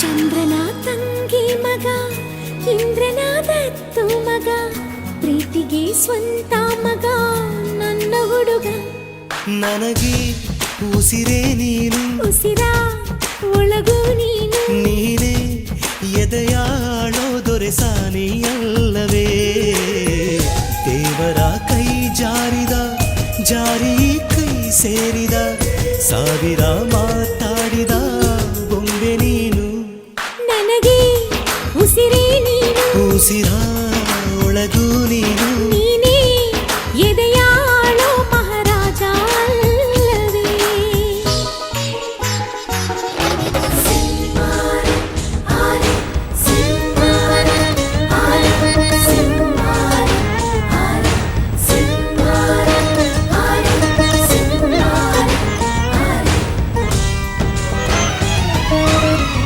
ಚಂದ್ರನ ತಂಗಿ ಮಗ ಇಂದ್ರನ ದತ್ತು ಮಗ ಪ್ರೀತಿಗೆ ಸ್ವಂತ ಮಗ ನನ್ನ ಹುಡುಗ. ನನಗೆ ಉಸಿರೇ ನೀನು. ಉಸಿರ ಒಳಗು ನೀನು. ನೀನೇ ಎದೆಯಾಳೋ ದೊರೆಸಾನಿಯಲ್ಲವೇ. ದೇವರ ಕೈ ಜಾರಿದ ಜಾರಿ ಕೈ ಸೇರಿದ ಸಾವಿರ ಮಾತಾಡಿದ ಉಸಿರ ಒಳಗೂ ನೀನು